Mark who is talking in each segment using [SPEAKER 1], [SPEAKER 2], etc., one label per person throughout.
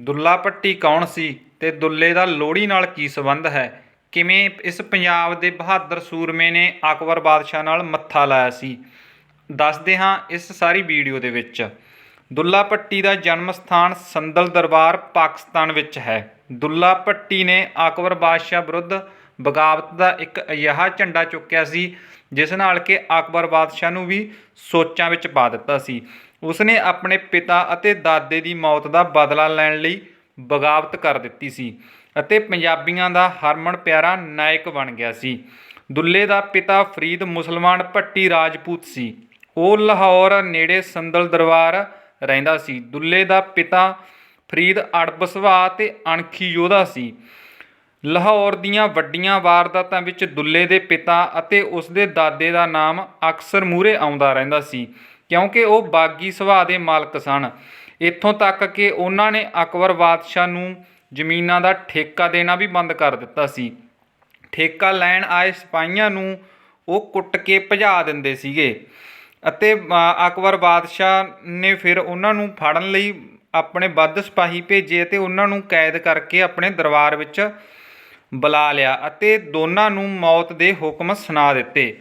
[SPEAKER 1] ਦੁੱਲਾ ਭੱਟੀ ਕੌਣ ਸੀ ਤੇ ਦੁੱਲੇ ਦਾ ਲੋਹੜੀ ਨਾਲ ਕੀ ਸੰਬੰਧ ਹੈ? ਕਿਵੇਂ ਇਸ ਪੰਜਾਬ ਦੇ ਬਹਾਦਰ ਸੂਰਮੇ ਨੇ ਅਕਬਰ ਬਾਦਸ਼ਾਹ ਨਾਲ ਮੱਥਾ ਲਾਇਆ ਸੀ? ਦੱਸਦੇ ਹਾਂ ਇਸ ਸਾਰੀ ਵੀਡੀਓ ਦੇ ਵਿੱਚ। ਦੁੱਲਾ ਭੱਟੀ ਦਾ ਜਨਮ ਸਥਾਨ ਸੰਦਲ ਦਰਬਾਰ, ਪਾਕਿਸਤਾਨ ਵਿੱਚ ਹੈ। ਦੁੱਲਾ ਭੱਟੀ ਨੇ ਅਕਬਰ ਬਾਦਸ਼ਾਹ ਵਿਰੁੱਧ ਬਗਾਵਤ ਦਾ ਇੱਕ ਅਜਿਹਾ ਝੰਡਾ ਚੁੱਕਿਆ ਸੀ ਜਿਸ ਨਾਲ ਕਿ ਅਕਬਰ ਬਾਦਸ਼ਾਹ ਨੂੰ ਵੀ ਸੋਚਾਂ ਵਿੱਚ ਪਾ ਦਿੱਤਾ ਸੀ। ਉਸਨੇ ਆਪਣੇ ਪਿਤਾ ਅਤੇ ਦਾਦੇ ਦੀ ਮੌਤ ਦਾ ਬਦਲਾ ਲੈਣ ਲਈ ਬਗਾਵਤ ਕਰ ਦਿੱਤੀ ਸੀ ਅਤੇ ਪੰਜਾਬੀਆਂ ਦਾ ਹਰਮਨ ਪਿਆਰਾ ਨਾਇਕ ਬਣ ਗਿਆ ਸੀ। ਦੁੱਲੇ ਦਾ ਪਿਤਾ ਫਰੀਦ ਮੁਸਲਮਾਨ ਭੱਟੀ ਰਾਜਪੂਤ ਸੀ। ਉਹ ਲਾਹੌਰ ਨੇੜੇ ਸੰਦਲ ਦਰਬਾਰ ਰਹਿੰਦਾ ਸੀ। ਦੁੱਲੇ ਦਾ ਪਿਤਾ ਫਰੀਦ ਅੜਬ ਸੁਭਾਅ ਤੇ ਅਣਖੀ ਯੋਧਾ ਸੀ। ਲਾਹੌਰ ਦੀਆਂ ਵੱਡੀਆਂ ਵਾਰਦਾਤਾਂ ਵਿੱਚ ਦੁੱਲੇ ਦੇ ਪਿਤਾ ਅਤੇ ਉਸ ਦੇ ਦਾਦੇ ਦਾ ਨਾਮ ਅਕਸਰ ਮੂਹਰੇ ਆਉਂਦਾ ਰਹਿੰਦਾ ਸੀ, ਕਿਉਂਕਿ ਉਹ ਬਾਗੀ ਸੁਭਾਅ ਦੇ ਮਾਲਕ ਸਨ। ਇੱਥੋਂ ਤੱਕ ਕਿ ਉਹਨਾਂ ਨੇ ਅਕਬਰ ਬਾਦਸ਼ਾਹ ਨੂੰ ਜ਼ਮੀਨਾਂ ਦਾ ਠੇਕਾ ਦੇਣਾ ਵੀ ਬੰਦ ਕਰ ਦਿੱਤਾ ਸੀ। ਠੇਕਾ ਲੈਣ ਆਏ ਸਿਪਾਹੀਆਂ ਨੂੰ ਉਹ ਕੁੱਟ ਕੇ ਭਜਾ ਦਿੰਦੇ ਸੀਗੇ ਅਤੇ ਅਕਬਰ ਬਾਦਸ਼ਾਹ ਨੇ ਫਿਰ ਉਹਨਾਂ ਨੂੰ ਫੜਨ ਲਈ ਆਪਣੇ ਵੱਧ ਸਿਪਾਹੀ ਭੇਜੇ ਅਤੇ ਉਹਨਾਂ ਨੂੰ ਕੈਦ ਕਰਕੇ ਆਪਣੇ ਦਰਬਾਰ ਵਿੱਚ ਬੁਲਾ ਲਿਆ ਅਤੇ ਦੋਨਾਂ ਨੂੰ ਮੌਤ ਦੇ ਹੁਕਮ ਸੁਣਾ ਦਿੱਤੇ।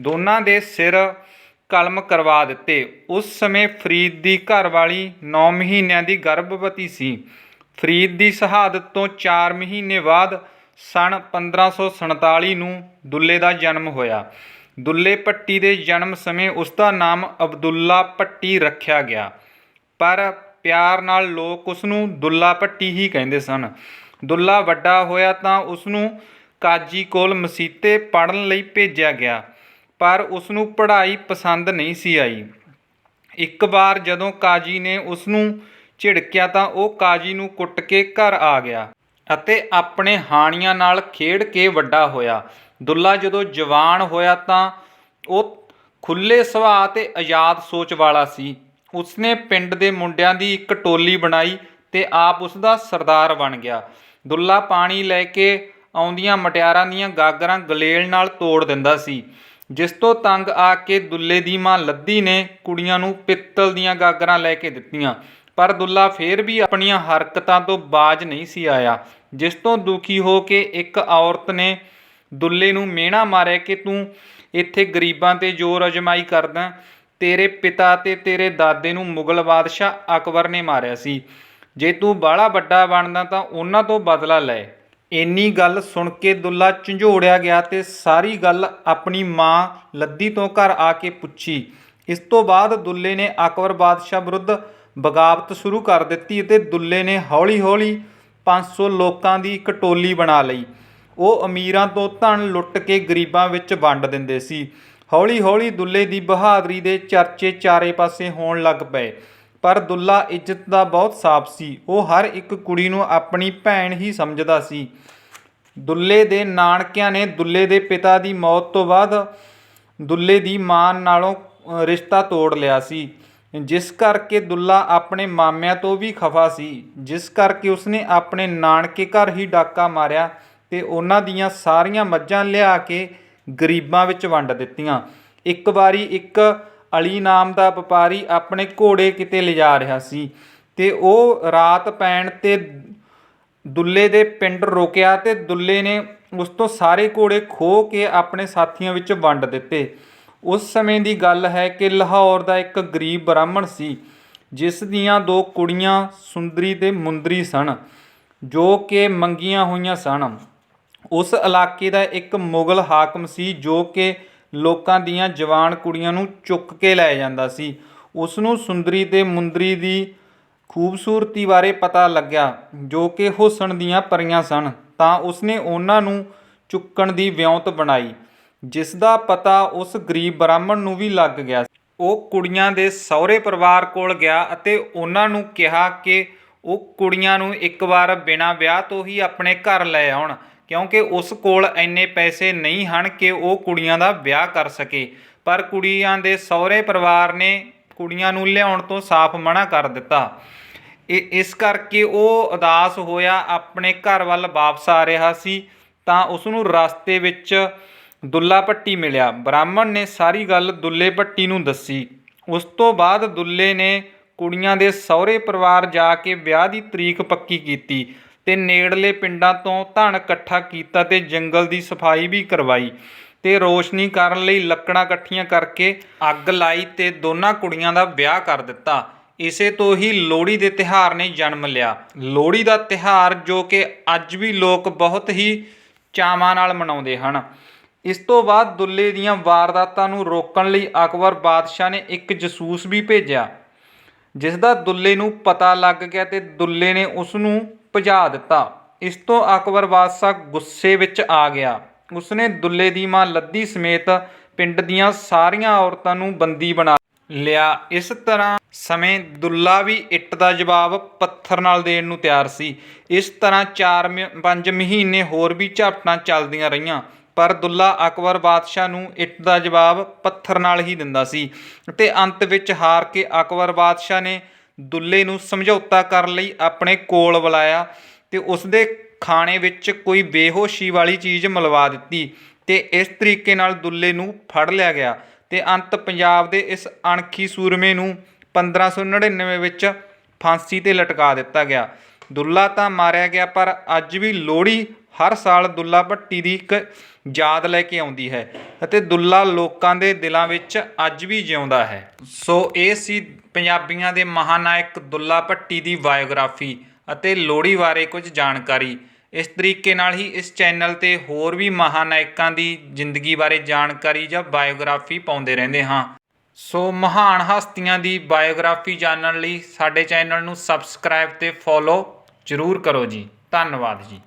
[SPEAKER 1] ਦੋਨਾਂ ਦੇ ਸਿਰ ਕਲਮ ਕਰਵਾ ਦਿੱਤੇ। ਉਸ ਸਮੇਂ ਫਰੀਦ ਦੀ ਘਰਵਾਲੀ 9 ਮਹੀਨਿਆਂ ਦੀ ਗਰਭਵਤੀ ਸੀ। ਫਰੀਦ ਦੀ ਸ਼ਹਾਦਤ ਤੋਂ 4 ਮਹੀਨੇ ਬਾਅਦ ਸਨ 1547 ਨੂੰ ਦੁੱਲੇ ਦਾ ਜਨਮ ਹੋਇਆ। ਦੁੱਲੇ ਭੱਟੀ ਦੇ ਜਨਮ ਸਮੇਂ ਉਸ ਦਾ ਨਾਮ ਅਬਦੁੱਲਾ ਭੱਟੀ ਰੱਖਿਆ ਗਿਆ। ਪਰ ਪਿਆਰ ਨਾਲ ਲੋਕ ਉਸ ਨੂੰ ਦੁੱਲਾ ਭੱਟੀ ਹੀ ਕਹਿੰਦੇ ਸਨ। ਦੁੱਲਾ ਵੱਡਾ ਹੋਇਆ ਤਾਂ ਉਸ ਨੂੰ ਕਾਜੀ ਕੋਲ ਮਸੀਤੇ ਪੜਨ ਲਈ ਭੇਜਿਆ ਗਿਆ, ਪਰ ਉਸ ਨੂੰ ਪੜ੍ਹਾਈ ਪਸੰਦ ਨਹੀਂ ਸੀ ਆਈ। ਇੱਕ ਵਾਰ ਜਦੋਂ ਕਾਜੀ ਨੇ ਉਸ ਨੂੰ ਝਿੜਕਿਆ ਤਾਂ ਉਹ ਕਾਜੀ ਨੂੰ ਕੁੱਟ ਕੇ ਘਰ ਆ ਗਿਆ ਅਤੇ ਆਪਣੇ ਹਾਣੀਆਂ ਨਾਲ ਖੇਡ ਕੇ ਵੱਡਾ ਹੋਇਆ। ਦੁੱਲਾ ਜਦੋਂ ਜਵਾਨ ਹੋਇਆ ਤਾਂ ਉਹ ਖੁੱਲੇ ਸੁਭਾਅ ਤੇ ਆਜ਼ਾਦ ਸੋਚ ਵਾਲਾ ਸੀ। ਉਸਨੇ ਪਿੰਡ ਦੇ ਮੁੰਡਿਆਂ ਦੀ ਇੱਕ ਟੋਲੀ ਬਣਾਈ ਤੇ ਆਪ ਉਸ ਦਾ ਸਰਦਾਰ ਬਣ ਗਿਆ। ਦੁੱਲਾ ਪਾਣੀ ਲੈ ਕੇ ਆਉਂਦੀਆਂ ਮਟਿਆਰਾਂ ਦੀਆਂ ਗਾਗਰਾਂ ਗਲੇਲ ਨਾਲ ਤੋੜ ਦਿੰਦਾ ਸੀ। ਜਿਸ ਤੋਂ ਤੰਗ ਆ ਕੇ ਦੁੱਲੇ ਦੀ ਮਾਂ ਲੱਦੀ ਨੇ ਕੁੜੀਆਂ ਨੂੰ ਪਿੱਤਲ ਦੀਆਂ ਗਾਗਰਾਂ ਲੈ ਕੇ ਦਿੱਤੀਆਂ। ਪਰ ਦੁੱਲਾ ਫੇਰ ਵੀ ਆਪਣੀਆਂ ਹਰਕਤਾਂ ਤੋਂ ਬਾਜ ਨਹੀਂ ਸੀ ਆਇਆ। ਜਿਸ ਤੋਂ ਦੁਖੀ ਹੋ ਕੇ ਇੱਕ ਔਰਤ ਨੇ ਦੁੱਲੇ ਨੂੰ ਮਿਹਣਾ ਮਾਰਿਆ ਕਿ ਤੂੰ ਇੱਥੇ ਗਰੀਬਾਂ ਤੇ ਜ਼ੋਰ ਅਜਮਾਈ ਕਰਦਾ, ਤੇਰੇ ਪਿਤਾ ਤੇ ਤੇਰੇ ਦਾਦੇ ਨੂੰ ਮੁਗਲ ਬਾਦਸ਼ਾਹ ਅਕਬਰ ਨੇ ਮਾਰਿਆ ਸੀ। ਜੇ ਤੂੰ ਬਾਹਲਾ ਵੱਡਾ ਬਣਦਾ ਤਾਂ ਉਹਨਾਂ ਤੋਂ ਬਦਲਾ ਲੈ। ਇੰਨੀ ਗੱਲ ਸੁਣ ਕੇ ਦੁੱਲਾ ਝੰਜੋੜਿਆ ਗਿਆ ਤੇ ਸਾਰੀ ਗੱਲ ਆਪਣੀ ਮਾਂ ਲੱਦੀ ਤੋਂ ਘਰ ਆ ਕੇ ਪੁੱਛੀ। ਇਸ ਤੋਂ ਬਾਅਦ ਦੁੱਲੇ ਨੇ ਅਕਬਰ ਬਾਦਸ਼ਾਹ ਵਿਰੁੱਧ ਬਗਾਵਤ ਸ਼ੁਰੂ ਕਰ ਦਿੱਤੀ ਅਤੇ ਦੁੱਲੇ ਨੇ ਹੌਲੀ-ਹੌਲੀ 500 ਲੋਕਾਂ ਦੀ ਇੱਕ ਟੋਲੀ ਬਣਾ ਲਈ। ਉਹ ਅਮੀਰਾਂ ਤੋਂ ਧਨ ਲੁੱਟ ਕੇ ਗਰੀਬਾਂ ਵਿੱਚ ਵੰਡ ਦਿੰਦੇ ਸੀ। ਹੌਲੀ-ਹੌਲੀ ਦੁੱਲੇ ਦੀ ਬਹਾਦਰੀ ਦੇ ਚਰਚੇ ਚਾਰੇ ਪਾਸੇ ਹੋਣ ਲੱਗ ਪਏ। ਪਰ ਦੁੱਲਾ ਇੱਜ਼ਤ ਦਾ ਬਹੁਤ ਸਾਫ਼ ਸੀ। ਉਹ ਹਰ ਇੱਕ ਕੁੜੀ ਨੂੰ ਆਪਣੀ ਭੈਣ ਹੀ ਸਮਝਦਾ ਸੀ। ਦੁੱਲੇ ਦੇ ਨਾਨਕਿਆਂ ਨੇ ਦੁੱਲੇ ਦੇ ਪਿਤਾ ਦੀ ਮੌਤ ਤੋਂ ਬਾਅਦ ਦੁੱਲੇ ਦੀ ਮਾਂ ਨਾਲੋਂ ਰਿਸ਼ਤਾ ਤੋੜ ਲਿਆ ਸੀ। ਜਿਸ ਕਰਕੇ ਦੁੱਲਾ ਆਪਣੇ ਮਾਮਿਆਂ ਤੋਂ ਵੀ ਖਫਾ ਸੀ। ਜਿਸ ਕਰਕੇ ਉਸਨੇ ਆਪਣੇ ਨਾਨਕੇ ਘਰ ਹੀ ਡਾਕਾ ਮਾਰਿਆ ਤੇ ਉਹਨਾਂ ਦੀਆਂ ਸਾਰੀਆਂ ਮੱਝਾਂ ਲਿਆ ਕੇ ਗਰੀਬਾਂ ਵਿੱਚ ਵੰਡ ਦਿੱਤੀਆਂ। ਇੱਕ ਵਾਰੀ ਇੱਕ ਅਲੀ ਨਾਮ ਦਾ ਵਪਾਰੀ ਆਪਣੇ ਘੋੜੇ ਕਿਤੇ ਲਿਜਾ ਰਿਹਾ ਸੀ ਤੇ ਉਹ ਰਾਤ ਪੈਣ ਤੇ ਦੁੱਲੇ ਦੇ ਪਿੰਡ ਰੋਕਿਆ ਤੇ ਦੁੱਲੇ ਨੇ ਉਸ ਤੋਂ ਸਾਰੇ ਘੋੜੇ ਖੋਹ ਕੇ ਆਪਣੇ ਸਾਥੀਆਂ ਵਿੱਚ ਵੰਡ ਦਿੱਤੇ। ਉਸ ਸਮੇਂ ਦੀ ਗੱਲ ਹੈ ਕਿ ਲਾਹੌਰ ਦਾ ਇੱਕ ਗਰੀਬ ਬ੍ਰਾਹਮਣ ਸੀ, ਜਿਸ ਦੀਆਂ ਦੋ ਕੁੜੀਆਂ ਸੁੰਦਰੀ ਤੇ ਮੁੰਦਰੀ ਸਨ, ਜੋ ਕਿ ਮੰਗੀਆਂ ਹੋਈਆਂ ਸਨ। ਉਸ ਇਲਾਕੇ ਦਾ ਇੱਕ ਮੁਗਲ ਹਾਕਮ ਸੀ ਜੋ ਕਿ ਲੋਕਾਂ ਦੀਆਂ ਜਵਾਨ ਕੁੜੀਆਂ ਨੂੰ ਚੁੱਕ ਕੇ ਲੈ ਜਾਂਦਾ ਸੀ। ਉਸ ਨੂੰ ਸੁੰਦਰੀ ਤੇ ਮੁੰਦਰੀ ਦੀ ਖੂਬਸੂਰਤੀ ਬਾਰੇ ਪਤਾ ਲੱਗਿਆ, ਜੋ ਕਿ ਹੁਸਨ ਦੀਆਂ ਪਰੀਆਂ ਸਨ। ਤਾਂ ਉਸਨੇ ਉਹਨਾਂ ਨੂੰ ਚੁੱਕਣ ਦੀ ਵਿਉਂਤ ਬਣਾਈ, ਜਿਸ ਦਾ ਪਤਾ ਉਸ ਗਰੀਬ ਬ੍ਰਾਹਮਣ ਨੂੰ ਵੀ ਲੱਗ ਗਿਆ ਉਹ ਕੁੜੀਆਂ ਦੇ ਸਹੁਰੇ ਪਰਿਵਾਰ ਕੋਲ ਗਿਆ ਅਤੇ ਉਹਨਾਂ ਨੂੰ ਕਿਹਾ ਕਿ ਉਹ ਕੁੜੀਆਂ ਨੂੰ ਇੱਕ ਵਾਰ ਬਿਨਾਂ ਵਿਆਹ ਤੋਂ ਹੀ ਆਪਣੇ ਘਰ ਲੈ ਆਉਣ। ਕਿਉਂਕਿ ਉਸ ਕੋਲ ਇੰਨੇ ਪੈਸੇ ਨਹੀਂ ਹਨ ਕਿ ਉਹ ਕੁੜੀਆਂ ਦਾ ਵਿਆਹ ਕਰ ਸਕੇ। ਪਰ ਕੁੜੀਆਂ ਦੇ ਸਹੁਰੇ ਪਰਿਵਾਰ ਨੇ ਕੁੜੀਆਂ ਨੂੰ ਲਿਆਉਣ ਤੋਂ ਸਾਫ਼ ਮਨਾ ਕਰ ਦਿੱਤਾ। ਇਹ ਇਸ ਕਰਕੇ ਉਹ ਉਦਾਸ ਹੋਇਆ, ਆਪਣੇ ਘਰ ਵੱਲ ਵਾਪਸ ਆ ਰਿਹਾ ਸੀ ਤਾਂ ਉਸ ਨੂੰ ਰਸਤੇ ਵਿੱਚ ਦੁੱਲਾ ਭੱਟੀ ਮਿਲਿਆ। ਬ੍ਰਾਹਮਣ ਨੇ ਸਾਰੀ ਗੱਲ ਦੁੱਲੇ ਭੱਟੀ ਨੂੰ ਦੱਸੀ। ਉਸ ਤੋਂ ਬਾਅਦ ਦੁੱਲੇ ਨੇ ਕੁੜੀਆਂ ਦੇ ਸਹੁਰੇ ਪਰਿਵਾਰ ਜਾ ਕੇ ਵਿਆਹ ਦੀ ਤਰੀਕ ਪੱਕੀ ਕੀਤੀ। ਤੇ ਨੇੜਲੇ ਪਿੰਡਾਂ ਤੋਂ ਧਨ ਇਕੱਠਾ ਕੀਤਾ ਤੇ ਜੰਗਲ ਦੀ ਸਫ਼ਾਈ ਵੀ ਕਰਵਾਈ ਤੇ ਰੋਸ਼ਨੀ ਕਰਨ ਲਈ ਲੱਕੜਾਂ ਇਕੱਠੀਆਂ ਕਰਕੇ ਅੱਗ ਲਾਈ ਤੇ ਦੋਨਾਂ ਕੁੜੀਆਂ ਦਾ ਵਿਆਹ ਕਰ ਦਿੱਤਾ। ਇਸੇ ਤੋਂ ਹੀ ਲੋਹੜੀ ਦੇ ਤਿਹਾਰ ਨੇ ਜਨਮ ਲਿਆ। ਲੋਹੜੀ ਦਾ ਤਿਹਾਰ ਜੋ ਕਿ ਅੱਜ ਵੀ ਲੋਕ ਬਹੁਤ ਹੀ ਚਾਵਾਂ ਨਾਲ ਮਨਾਉਂਦੇ ਹਨ। ਇਸ ਤੋਂ ਬਾਅਦ ਦੁੱਲੇ ਦੀਆਂ ਵਾਰਦਾਤਾਂ ਨੂੰ ਰੋਕਣ ਲਈ ਅਕਬਰ ਬਾਦਸ਼ਾਹ ਨੇ ਇੱਕ ਜਸੂਸ ਵੀ ਭੇਜਿਆ। ਜਿਸ ਦਾ ਦੁੱਲੇ ਨੂੰ ਪਤਾ ਲੱਗ ਗਿਆ ਤੇ ਦੁੱਲੇ ਨੇ ਉਸ ਨੂੰ ਭਜਾ ਦਿੱਤਾ। ਇਸ ਤੋਂ ਅਕਬਰ ਬਾਦਸ਼ਾਹ ਗੁੱਸੇ ਵਿੱਚ ਆ ਗਿਆ। ਉਸਨੇ ਦੁੱਲੇ ਦੀ ਮਾਂ ਲੱਦੀ ਸਮੇਤ ਪਿੰਡ ਦੀਆਂ ਸਾਰੀਆਂ ਔਰਤਾਂ ਨੂੰ ਬੰਦੀ ਬਣਾ ਲਿਆ। ਇਸ ਤਰ੍ਹਾਂ ਸਮੇਂ ਦੁੱਲਾ ਵੀ ਇੱਟ ਦਾ ਜਵਾਬ ਪੱਥਰ ਨਾਲ ਦੇਣ ਨੂੰ ਤਿਆਰ ਸੀ। ਇਸ ਤਰ੍ਹਾਂ 4-5 ਮਹੀਨੇ ਹੋਰ ਵੀ ਝਾਪਟਾਂ ਚੱਲਦੀਆਂ ਰਹੀਆਂ, ਪਰ ਦੁੱਲਾ ਅਕਬਰ ਬਾਦਸ਼ਾਹ ਨੂੰ ਇੱਟ ਦਾ ਜਵਾਬ ਪੱਥਰ ਨਾਲ ਹੀ ਦਿੰਦਾ ਸੀ। ਤੇ ਅੰਤ ਵਿੱਚ ਹਾਰ ਕੇ ਅਕਬਰ ਬਾਦਸ਼ਾਹ ਨੇ ਦੁੱਲੇ ਨੂੰ ਸਮਝੌਤਾ ਕਰਨ ਲਈ ਆਪਣੇ ਕੋਲ ਬੁਲਾਇਆ ਤੇ ਉਸ ਦੇ ਖਾਣੇ ਵਿੱਚ ਕੋਈ ਬੇਹੋਸ਼ੀ ਵਾਲੀ ਚੀਜ਼ ਮਿਲਵਾ ਦਿੱਤੀ ਤੇ ਇਸ ਤਰੀਕੇ ਨਾਲ ਦੁੱਲੇ ਨੂੰ ਫੜ ਲਿਆ ਗਿਆ ਤੇ ਅੰਤ ਪੰਜਾਬ ਦੇ ਇਸ ਅਣਖੀ ਸੂਰਮੇ ਨੂੰ 1599 ਵਿੱਚ ਫਾਂਸੀ ਤੇ ਲਟਕਾ ਦਿੱਤਾ ਗਿਆ। ਦੁੱਲਾ ਤਾਂ ਮਾਰਿਆ ਗਿਆ ਪਰ ਅੱਜ ਵੀ ਲੋਹੜੀ ਹਰ ਸਾਲ ਦੁੱਲਾ ਭੱਟੀ ਦੀ ਇੱਕ ਯਾਦ ਲੈ ਕੇ ਆਉਂਦੀ ਹੈ ਅਤੇ ਦੁੱਲਾ ਲੋਕਾਂ ਦੇ ਦਿਲਾਂ ਵਿੱਚ ਅੱਜ ਵੀ ਜਿਉਂਦਾ ਹੈ। ਸੋ ਇਹ ਸੀ ਪੰਜਾਬੀਆਂ ਦੇ ਮਹਾਨਾਇਕ ਦੁੱਲਾ ਭੱਟੀ ਦੀ ਬਾਇਓਗ੍ਰਾਫੀ ਅਤੇ ਲੋਹੜੀ ਬਾਰੇ ਕੁਝ ਜਾਣਕਾਰੀ। ਇਸ ਤਰੀਕੇ ਨਾਲ ਹੀ ਇਸ ਚੈਨਲ ਤੇ ਹੋਰ ਵੀ ਮਹਾਨਾਇਕਾਂ ਦੀ ਜ਼ਿੰਦਗੀ ਬਾਰੇ ਜਾਣਕਾਰੀ ਜਾਂ ਬਾਇਓਗ੍ਰਾਫੀ ਪਾਉਂਦੇ ਰਹਿੰਦੇ ਹਾਂ। ਸੋ ਮਹਾਨ ਹਸਤੀਆਂ ਦੀ ਬਾਇਓਗ੍ਰਾਫੀ ਜਾਣਨ ਲਈ ਸਾਡੇ ਚੈਨਲ ਨੂੰ ਸਬਸਕ੍ਰਾਈਬ ਤੇ ਫੋਲੋ ਜ਼ਰੂਰ ਕਰੋ ਜੀ। ਧੰਨਵਾਦ ਜੀ।